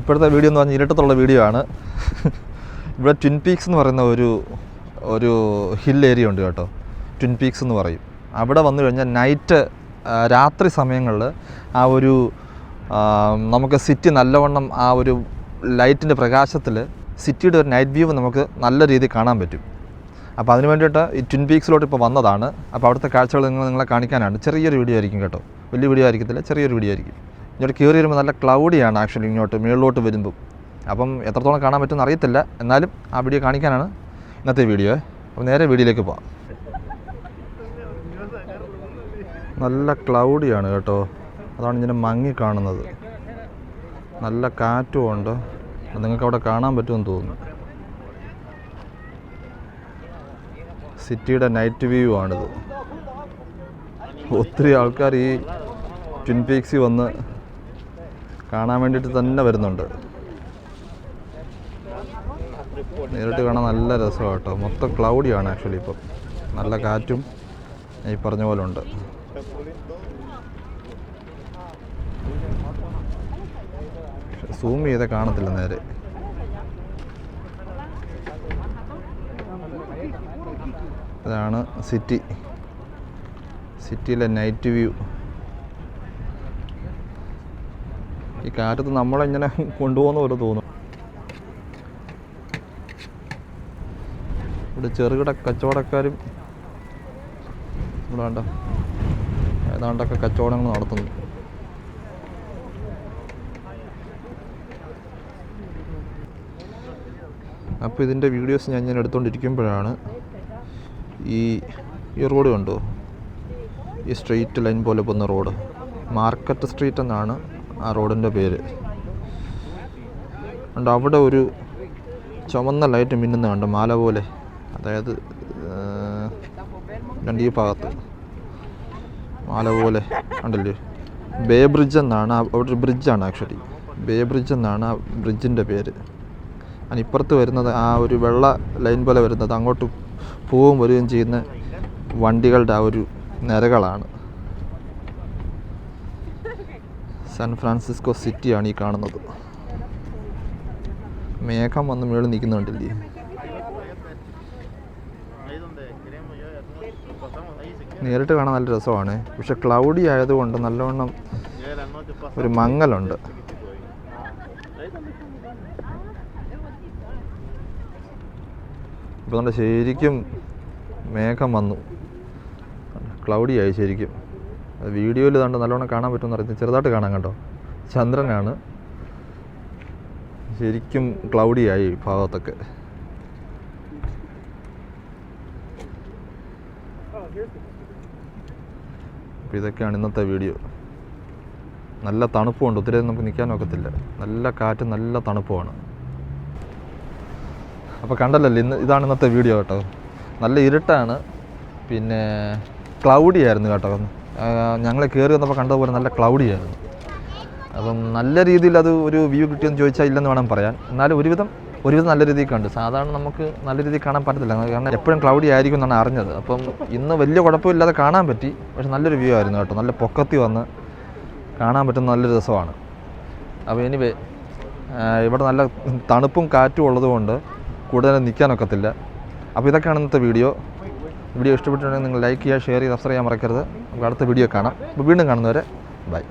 ഇപ്പോഴത്തെ വീഡിയോ എന്ന് പറഞ്ഞാൽ ഇരട്ടത്തുള്ള വീഡിയോ ആണ്. ഇവിടെ ട്വിൻ പീക്സ് എന്ന് പറയുന്ന ഒരു ഒരു ഹിൽ ഏരിയ ഉണ്ട് കേട്ടോ. ട്വിൻ പീക്സ് എന്ന് പറയും. അവിടെ വന്നു കഴിഞ്ഞാൽ നൈറ്റ് രാത്രി സമയങ്ങളിൽ ആ ഒരു നമുക്ക് സിറ്റി നല്ലവണ്ണം ആ ഒരു ലൈറ്റിന്റെ പ്രകാശത്തിൽ സിറ്റിയുടെ ഒരു നൈറ്റ് വ്യൂ നമുക്ക് നല്ല രീതിയിൽ കാണാൻ പറ്റും. അപ്പോൾ അതിന് വേണ്ടിയിട്ട് ഈ ട്വിൻ പീക്സിലോട്ട് ഇപ്പോൾ വന്നതാണ്. അപ്പോൾ അവിടുത്തെ കാഴ്ചകൾ നിങ്ങൾ നിങ്ങളെ കാണിക്കാനാണ്. ചെറിയൊരു വീഡിയോ ആയിരിക്കും കേട്ടോ. വലിയ വീഡിയോ ആയിരിക്കത്തില്ല ചെറിയൊരു വീഡിയോ ആയിരിക്കും. ഇങ്ങോട്ട് കയറി വരുമ്പോൾ നല്ല ക്ലൗഡിയാണ് ആക്ച്വലി ഇങ്ങോട്ട് മുകളിലോട്ട് വരുമ്പോൾ. അപ്പം എത്രത്തോളം കാണാൻ പറ്റുമെന്ന് അറിയത്തില്ല. എന്നാലും ആ വീഡിയോ കാണിക്കാനാണ് ഇന്നത്തെ വീഡിയോ അപ്പം നേരെ വീഡിയോയിലേക്ക് പോവാം. നല്ല ക്ലൗഡിയാണ് കേട്ടോ. അതാണ് ഇങ്ങനെ മങ്ങി കാണുന്നത്. നല്ല കാറ്റും ഉണ്ട്. നിങ്ങൾക്ക് അവിടെ കാണാൻ പറ്റുമെന്ന് തോന്നുന്നു. സിറ്റിയുടെ നൈറ്റ് വ്യൂ ആണിത്. ഒത്തിരി ആൾക്കാർ ഈ ട്വിൻ പീക്സിൽ വന്ന് കാണാൻ വേണ്ടിയിട്ട് തന്നെ വരുന്നുണ്ട്. നേരിട്ട് കാണാൻ നല്ല രസമാണ് കേട്ടോ മൊത്തം ക്ലൗഡിയാണ് ആക്ച്വലി ഇപ്പം. നല്ല കാറ്റും ഈ പറഞ്ഞ പോലെ ഉണ്ട്. സൂം ചെയ്ത കാണത്തില്ല നേരെ. ഇതാണ് സിറ്റി സിറ്റിയിലെ നൈറ്റ് വ്യൂ ഈ കാറ്റത്ത് നമ്മളിങ്ങനെ കൊണ്ടുപോകുന്ന പോലെ തോന്നും. ഇവിടെ ചെറുകിട കച്ചവടക്കാരും ഇവിടെ വേണ്ട ഏതാണ്ടൊക്കെ കച്ചവടങ്ങൾ നടത്തുന്നു. അപ്പോൾ ഇതിന്റെ വീഡിയോസ് ഞാൻ ഞാൻ എടുത്തുകൊണ്ടിരിക്കുമ്പോഴാണ് ഈ ഈ റോഡ് കണ്ടോ? ഈ സ്ട്രെയിറ്റ് ലൈൻ പോലെ പോകുന്ന റോഡ്. മാർക്കറ്റ് സ്ട്രീറ്റ് എന്നാണ് ആ റോഡിന്റെ പേര്. ഉണ്ട് അവിടെ ഒരു ചുമന്ന ലൈറ്റ് മിന്നുന്ന കണ്ട് മാല പോലെ. അതായത് രണ്ട് ഈ ഭാഗത്ത്. മാല പോലെ ഉണ്ടല്ലേ ബേ ബ്രിഡ്ജ് എന്നാണ് അവിടെ ഒരു ബ്രിഡ്ജാണ് ആക്ച്വലി ബേ ബ്രിഡ്ജ് എന്നാണ് ആ ബ്രിഡ്ജിന്റെ പേര്. അതിന് ഇപ്പുറത്ത് വരുന്നത് ആ ഒരു വെള്ള ലൈൻ പോലെ വരുന്നത് അങ്ങോട്ട് പോവും വരികയും ചെയ്യുന്ന വണ്ടികളുടെ ആ ഒരു നിരകളാണ്. സാൻ ഫ്രാൻസിസ്കോ സിറ്റിയാണ് ഈ കാണുന്നത് മേഘം വന്ന് മേളിൽ നിൽക്കുന്നുണ്ടല്ലേ. നേരിട്ട് കാണാൻ നല്ല രസമാണ് പക്ഷെ ക്ലൗഡി ആയതുകൊണ്ട് നല്ലവണ്ണം. ഒരു മങ്ങലുണ്ട് ഇപ്പൊ നമ്മുടെ ശരിക്കും മേഘം വന്നു ക്ലൗഡി ആയി ശരിക്കും വീഡിയോയിൽ കണ്ടോ നല്ലോണം കാണാൻ പറ്റുമെന്ന് അറിയാം. ചെറുതായിട്ട് കാണാൻ കണ്ടോ? ചന്ദ്രനാണ്. ശരിക്കും ക്ലൗഡി ആയി ഭാഗത്തൊക്കെ. അപ്പോൾ ഇതൊക്കെയാണ് ഇന്നത്തെ വീഡിയോ. നല്ല തണുപ്പുണ്ട് ഒത്തിരി നമുക്ക് നിൽക്കാൻ ഒക്കത്തില്ല. നല്ല കാറ്റ് നല്ല തണുപ്പുമാണ്. അപ്പോൾ കണ്ടല്ലോ ഇന്ന് ഇതാണ് ഇന്നത്തെ വീഡിയോ കേട്ടോ. നല്ല ഇരുട്ടാണ്. പിന്നെ ക്ലൗഡി ആയിരുന്നു കേട്ടോ. ഞങ്ങൾ കയറി വന്നപ്പോൾ കണ്ടതുപോലെ നല്ല ക്ലൗഡി ആയിരുന്നു. അപ്പം നല്ല രീതിയിൽ അത് ഒരു വ്യൂ കിട്ടിയെന്ന് ചോദിച്ചാൽ ഇല്ലെന്ന് വേണം പറയാൻ. എന്നാലും ഒരുവിധം ഒരുവിധം നല്ല രീതിയിൽ കണ്ടു. സാധാരണ നമുക്ക് നല്ല രീതിയിൽ കാണാൻ പറ്റത്തില്ല. കാരണം എപ്പോഴും ക്ലൗഡി ആയിരിക്കും എന്നാണ് അറിഞ്ഞത്. അപ്പം ഇന്ന് വലിയ കുഴപ്പമില്ലാതെ കാണാൻ പറ്റി. പക്ഷെ നല്ലൊരു വ്യൂ ആയിരുന്നു കേട്ടോ. നല്ല പൊക്കത്തി വന്ന് കാണാൻ പറ്റുന്ന നല്ലൊരു രസമാണ്. അപ്പോൾ എനിവേ ഇവിടെ നല്ല തണുപ്പും കാറ്റും ഉള്ളതുകൊണ്ട് കൂടുതൽ നിൽക്കാനൊക്കത്തില്ല അപ്പോൾ ഇതൊക്കെയാണ് ഇന്നത്തെ വീഡിയോ വീഡിയോ ഇഷ്ടപ്പെട്ടിട്ടുണ്ടെങ്കിൽ നിങ്ങൾ ലൈക്ക് ചെയ്യുക ഷെയർ ചെയ്യുക സബ്സ്ക്രൈബ് ചെയ്യാൻ മറക്കരുത്. നമുക്ക് അടുത്ത വീഡിയോ കാണാം. അപ്പോൾ വീണ്ടും കാണുന്നവരെ ബൈ